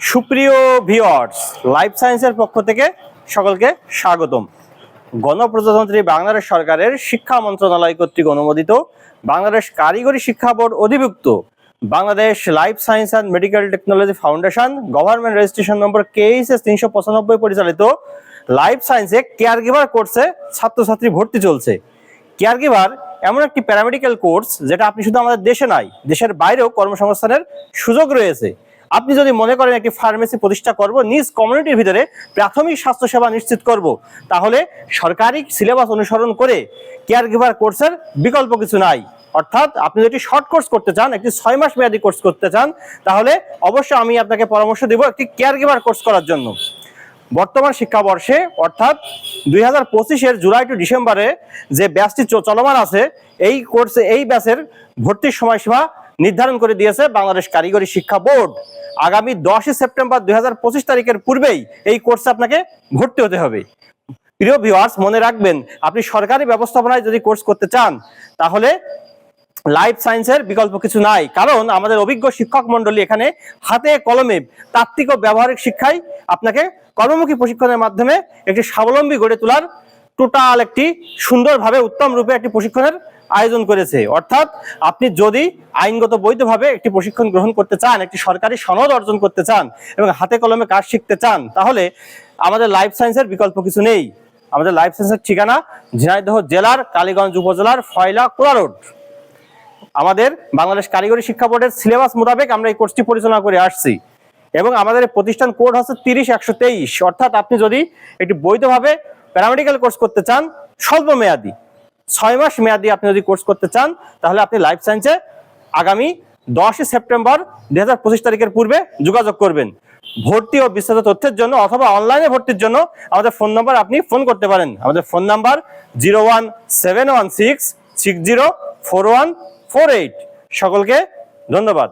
সুপ্রিয় viewers life সায়েন্সের পক্ষ থেকে সকলকে স্বাগতম। গণপ্রজাতন্ত্রী বাংলাদেশ সরকারের শিক্ষা মন্ত্রণালয় কর্তৃক অনুমোদিত বাংলাদেশ কারিগরি শিক্ষা বোর্ড অধিভুক্ত Bangladesh life science and medical technology foundation government registration number KHS তিনশো পঁচানব্বই পরিচালিত লাইফ সায়েন্সে কেয়ার গিভার কোর্সে ছাত্রছাত্রী ভর্তি চলছে। কেয়ার গিভার এমন একটি প্যারামেডিক্যাল কোর্স যেটা আপনি শুধু আমাদের দেশে নাই, দেশের বাইরেও কর্মসংস্থানের সুযোগ রয়েছে। আপনি যদি মনে করেন একটি ফার্মেসি প্রতিষ্ঠা করব, নিজ কমিউনিটির ভিতরে প্রাথমিক স্বাস্থ্যসেবা নিশ্চিত করব, তাহলে সরকারি সিলেবাস অনুসরণ করে কেয়ার গিভার কোর্সের বিকল্প কিছু নাই। অর্থাৎ আপনি যদি শর্ট কোর্স করতে চান, একটি ছয় মাস মেয়াদী কোর্স করতে চান, তাহলে অবশ্যই আমি আপনাকে পরামর্শ দেব একটি কেয়ার গিভার কোর্স করার জন্য। বর্তমান শিক্ষাবর্ষে, অর্থাৎ দুই হাজার পঁচিশের জুলাই টু ডিসেম্বরে যে ব্যাচটি চলমান আছে, এই কোর্সে এই ব্যাচের ভর্তির সময়সীমা নির্ধারণ করে দিয়েছে বাংলাদেশ কারিগরি শিক্ষা বোর্ড। আগামী দশই সেপ্টেম্বর দুই হাজার পঁচিশ তারিখের পূর্বেই এই কোর্সে আপনাকে ভর্তি হতে হবে। প্রিয় ভিউয়ার্স মনে রাখবেন, আপনি সরকারি ব্যবস্থাপনায় যদি কোর্স করতে চান, তাহলে লাইফ সায়েন্সের বিকল্প কিছু নাই। কারণ আমাদের অভিজ্ঞ শিক্ষক মন্ডলী এখানে হাতে কলমে তাত্ত্বিক ও ব্যবহারিক শিক্ষায় আপনাকে কর্মমুখী প্রশিক্ষণের মাধ্যমে একটি স্বাবলম্বী গড়ে তোলার টোটাল একটি সুন্দরভাবে উত্তম রূপে একটি প্রশিক্ষণের আয়োজন করেছে। অর্থাৎ আপনি যদি আইনগত বৈধভাবে একটি প্রশিক্ষণ গ্রহণ করতে চান, একটি সরকারি সনদ অর্জন করতে চান এবং হাতে কলমে কাজ শিখতে চান, তাহলে আমাদের লাইফ সায়েন্সের বিকল্প কিছু নেই। আমাদের লাইফ সায়েন্সের ঠিকানা ঝিনাইদহ জেলার কালীগঞ্জ উপজেলার ফয়লা কোলা রোড। আমাদের বাংলাদেশ কারিগরি শিক্ষা বোর্ডের সিলেবাস মোতাবেক আমরা এই কোর্সটি পরিচালনা করে আসছি। এবং আমাদের প্রতিষ্ঠান কোড হচ্ছে তিরিশ একশো তেইশ। অর্থাৎ আপনি যদি একটি বৈধভাবে প্যারামেডিক্যাল কোর্স করতে চান স্বল্প মেয়াদি ছয় মাস মেয়াদি আপনি যদি কোর্স করতে চান, তাহলে আপনি লাইফ সায়েন্সে আগামী দশই সেপ্টেম্বর দুই হাজার পঁচিশ তারিখের পূর্বে যোগাযোগ করবেন। ভর্তি ও বিস্তারিত তথ্যের জন্য অথবা অনলাইনে ভর্তির জন্য আমাদের ফোন নাম্বার আপনি ফোন করতে পারেন। আমাদের phone number zero one seven one six six zero four one four eight সকলকে ধন্যবাদ।